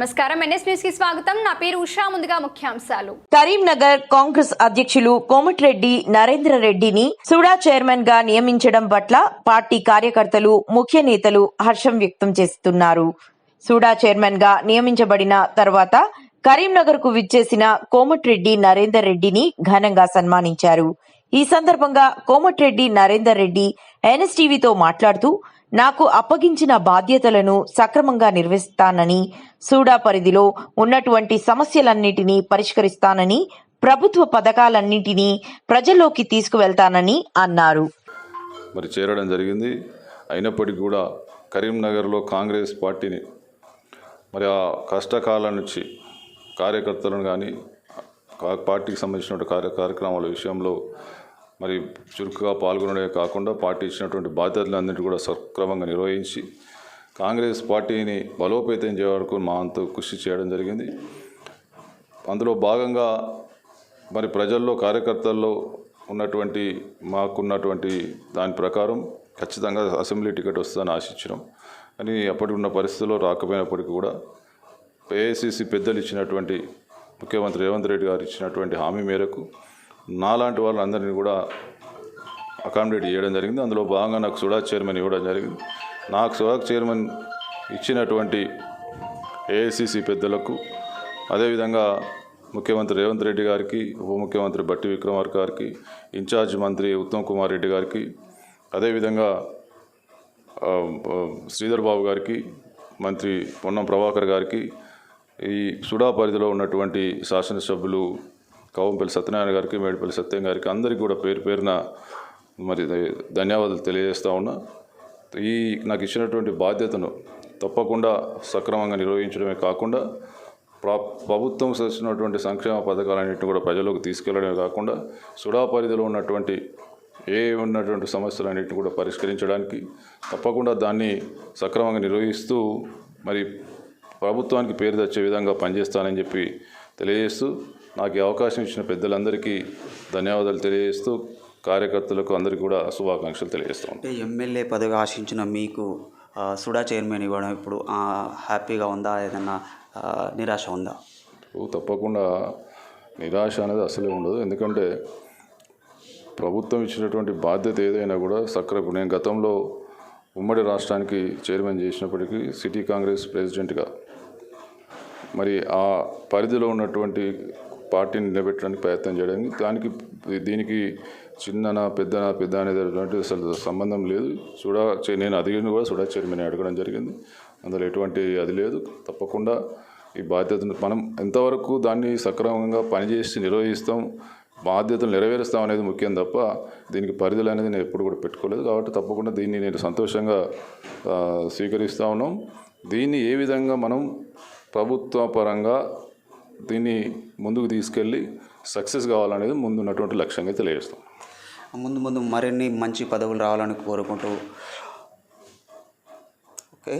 నమస్కారం. ఎన్ఎస్ న్యూస్కి స్వాగతం. నా పేరు ఉషా. ముందుగా ముఖ్యాంశాలు. కరీంనగర్ కాంగ్రెస్ అధ్యక్షులు కోమటిరెడ్డి నరేంద్ర రెడ్డిని సుడా చైర్మన్గా నియమించడం పట్ల పార్టీ కార్యకర్తలు ముఖ్య నేతలు హర్షం వ్యక్తం చేస్తున్నారు. సుడా చైర్మన్గా నియమించబడిన తర్వాత కరీంనగర్కు విచ్చేసిన కోమటిరెడ్డి నరేందర్ రెడ్డిని ఘనంగా సన్మానించారు. ఈ సందర్భంగా కోమటిరెడ్డి నరేందర్ రెడ్డి ఎన్ఎస్టీవీతో మాట్లాడుతూ నాకు అప్పగించిన బాధ్యతలను సక్రమంగా నిర్వహిస్తానని సూడా పరిధిలో ఉన్నటువంటి సమస్యలన్నిటినీ పరిష్కరిస్తానని ప్రభుత్వ పథకాలన్నింటినీ ప్రజల్లోకి తీసుకువెళ్తానని అన్నారు. మరి చేరడం జరిగింది. అయినప్పటికీ కూడా కరీంనగర్లో కాంగ్రెస్ పార్టీని మరి ఆ కష్టకాలం నుంచి కార్యకర్తలను కానీ పార్టీకి సంబంధించిన కార్య కార్యక్రమాల విషయంలో మరి చురుకుగా పాల్గొనడమే కాకుండా పార్టీ ఇచ్చినటువంటి బాధ్యతలన్నింటినీ కూడా సక్రమంగా నిర్వహించి కాంగ్రెస్ పార్టీని బలోపేతం చేయ వరకు మా అంత కృషి చేయడం జరిగింది. అందులో భాగంగా మరి ప్రజల్లో కార్యకర్తల్లో ఉన్నటువంటి మాకున్నటువంటి దాని ప్రకారం ఖచ్చితంగా అసెంబ్లీ టికెట్ వస్తుందని ఆశించినాం. కానీ అప్పటి ఉన్న పరిస్థితుల్లో రాకపోయినప్పటికీ కూడా ఏఐసిసి పెద్దలు ఇచ్చినటువంటి ముఖ్యమంత్రి రేవంత్ రెడ్డి గారు ఇచ్చినటువంటి హామీ మేరకు నాలాంటి వాళ్ళందరినీ కూడా అకామిడేట్ చేయడం జరిగింది. అందులో భాగంగా నాకు సుడా చైర్మన్ ఇవ్వడం జరిగింది. నాకు సుడాక్ చైర్మన్ ఇచ్చినటువంటి ఏఐసిసి పెద్దలకు అదేవిధంగా ముఖ్యమంత్రి రేవంత్ రెడ్డి గారికి ఉప ముఖ్యమంత్రి బట్టి విక్రమార్క గారికి ఇన్ఛార్జ్ మంత్రి ఉత్తమ్ కుమార్ రెడ్డి గారికి అదేవిధంగా శ్రీధర్ బాబు గారికి మంత్రి పొన్నం ప్రభాకర్ గారికి ఈ సుడా పరిధిలో ఉన్నటువంటి శాసనసభ్యులు కౌంపల్లి సత్యనారాయణ గారికి మేడిపల్లి సత్యం గారికి అందరికీ కూడా పేరు పేరున మరి ధన్యవాదాలు తెలియజేస్తా ఉన్నా. ఈ నాకు ఇచ్చినటువంటి బాధ్యతను తప్పకుండా సక్రమంగా నిర్వహించడమే కాకుండా ప్రభుత్వం చేసినటువంటి సంక్షేమ పథకాలన్నింటినీ కూడా ప్రజలకు తీసుకెళ్ళడమే కాకుండా సుడా పరిధిలో ఉన్నటువంటి ఏ ఉన్నటువంటి సమస్యలన్నింటినీ కూడా పరిష్కరించడానికి తప్పకుండా దాన్ని సక్రమంగా నిర్వహిస్తూ మరి ప్రభుత్వానికి పేరు తెచ్చే విధంగా పనిచేస్తానని చెప్పి తెలియజేస్తూ నాకు ఈ అవకాశం ఇచ్చిన పెద్దలందరికీ ధన్యవాదాలు తెలియజేస్తూ కార్యకర్తలకు అందరికీ కూడా శుభాకాంక్షలు తెలియజేస్తాను అంటే ఎమ్మెల్యే పదవి ఆశించిన మీకు సుడా చైర్మన్ ఇవ్వడం ఇప్పుడు హ్యాపీగా ఉందా? ఏదన్నా నిరాశ ఉందా? తప్పకుండా నిరాశ అనేది అసలే ఉండదు. ఎందుకంటే ప్రభుత్వం ఇచ్చినటువంటి బాధ్యత ఏదైనా కూడా సక్రమ నేను గతంలో ఉమ్మడి రాష్ట్రానికి చైర్మన్ చేసినప్పటికీ సిటీ కాంగ్రెస్ ప్రెసిడెంట్గా మరి ఆ పరిధిలో ఉన్నటువంటి పార్టీని నిలబెట్టడానికి ప్రయత్నం చేయడానికి దానికి దీనికి చిన్ననా పెద్దనా పెద్ద అనేది అసలు సంబంధం లేదు. సుడా నేను అదిగిన కూడా సుడా చైర్మన్ అడగడం జరిగింది. అందులో ఎటువంటి అది లేదు. తప్పకుండా ఈ బాధ్యతను మనం ఎంతవరకు దాన్ని సక్రమంగా పనిచేసి నిర్వహిస్తాం బాధ్యతలు నెరవేరుస్తాం అనేది ముఖ్యం తప్ప దీనికి పరిధులు అనేది నేను ఎప్పుడు కూడా పెట్టుకోలేదు. కాబట్టి తప్పకుండా దీన్ని నేను సంతోషంగా స్వీకరిస్తూ స్వీకరిస్తా ఉన్నాం. దీన్ని ఏ విధంగా మనం ప్రభుత్వ పరంగా దీన్ని ముందుకు తీసుకెళ్ళి సక్సెస్ కావాలనేది ముందు ఉన్నటువంటి లక్ష్యంగా తెలియజేస్తాం. ముందు ముందు మరిన్ని మంచి పదవులు రావాలని కోరుకుంటూ ఓకే?